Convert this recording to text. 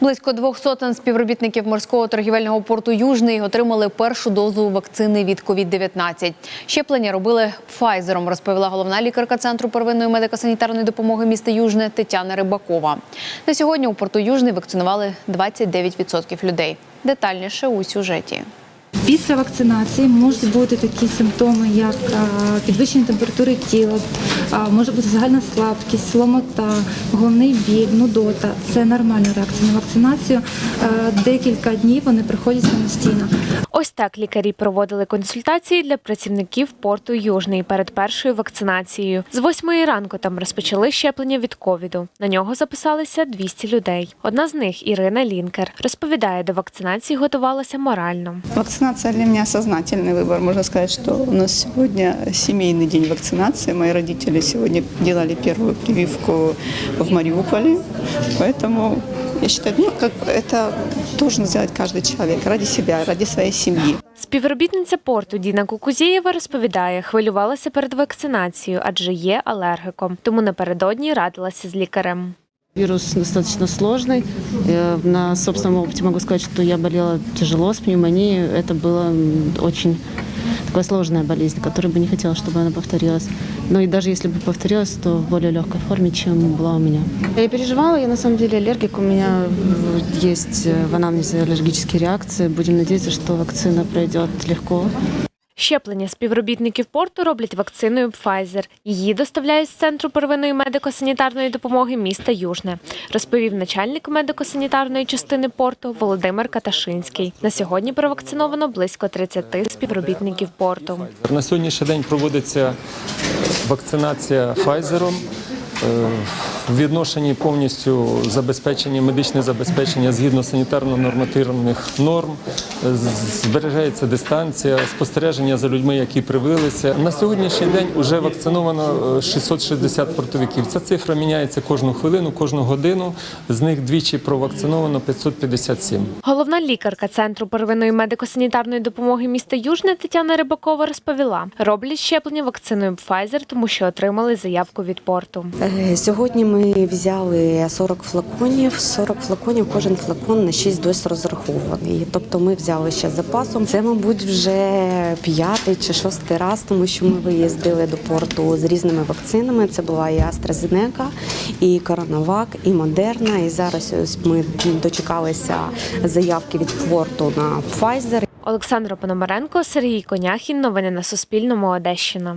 Близько двох сотень співробітників морського торгівельного порту Южний отримали першу дозу вакцини від COVID-19. Щеплення робили Pfizer, розповіла головна лікарка центру первинної медико-санітарної допомоги міста Южне Тетяна Рибакова. На сьогодні у порту Южний вакцинували 29% людей. Детальніше у сюжеті. Після вакцинації можуть бути такі симптоми, як підвищення температури тіла, може бути загальна слабкість, сломота, головний біль, нудота. Це нормальна реакція на вакцинацію. Е, Декілька днів вони приходять самостійно. Ось так лікарі проводили консультації для працівників порту Южний перед першою вакцинацією. З восьмої ранку там розпочали щеплення від ковіду. На нього записалися 200 людей. Одна з них Ірина Лінкер розповідає, до вакцинації готувалася морально. Вакцинация для меня сознательный выбор. Можно сказать, что у нас сегодня семейный день вакцинации. Мои родители сегодня делали первую прививку в Мариуполе. Поэтому я считаю, ну, как бы это должен сделать каждый человек ради себя, ради своей семьи. Співробітниця порту Діна Кукузієва розповідає, хвилювалася перед вакцинацією, адже є алергиком. Тому напередодні радилася з лікарем. Вирус достаточно сложный. Э, На собственном опыте могу сказать, что я болела тяжело с пневмонией. Это была м, очень такая сложная болезнь, которую бы не хотела, чтобы она повторилась. Но и даже если бы повторилась, то в более легкой форме, чем была у меня. Я переживала, я на самом деле аллергик. У меня э, есть э, в анамнезе аллергические реакции. Будем надеяться, что вакцина пройдет легко. Щеплення співробітників порту роблять вакциною Pfizer. Її доставляють з центру первинної медико-санітарної допомоги міста Южне, розповів начальник медико-санітарної частини порту Володимир Каташинський. На сьогодні провакциновано близько 30 співробітників порту. На сьогоднішній день проводиться вакцинація Pfizer. Е, В відношенні повністю забезпечення, медичне забезпечення згідно санітарно-нормативних норм, Е, з- зберігається дистанція, спостереження за людьми, які привилися. На сьогоднішній день вже вакциновано е, 660 портовиків. Ця цифра міняється кожну хвилину, кожну годину. З них двічі провакциновано 557. Головна лікарка центру первинної медико-санітарної допомоги міста Южне Тетяна Рибакова розповіла, роблять щеплення вакциною Pfizer, тому що отримали заявку від порту. Е, Сьогодні ми взяли 40 флаконів. 40 флаконів, кожен флакон на 6 доз розрахований. Тобто ми взяли ще запасом. Це, мабуть, вже п'ятий чи шостий раз, тому що ми виїздили до порту з різними вакцинами. Це була і AstraZeneca, і Коронавак, і Модерна. І зараз ось ми дочекалися заявки від порту на Pfizer. Олександра Пономаренко, Сергій Коняхін. Новини на Суспільному. Одещина.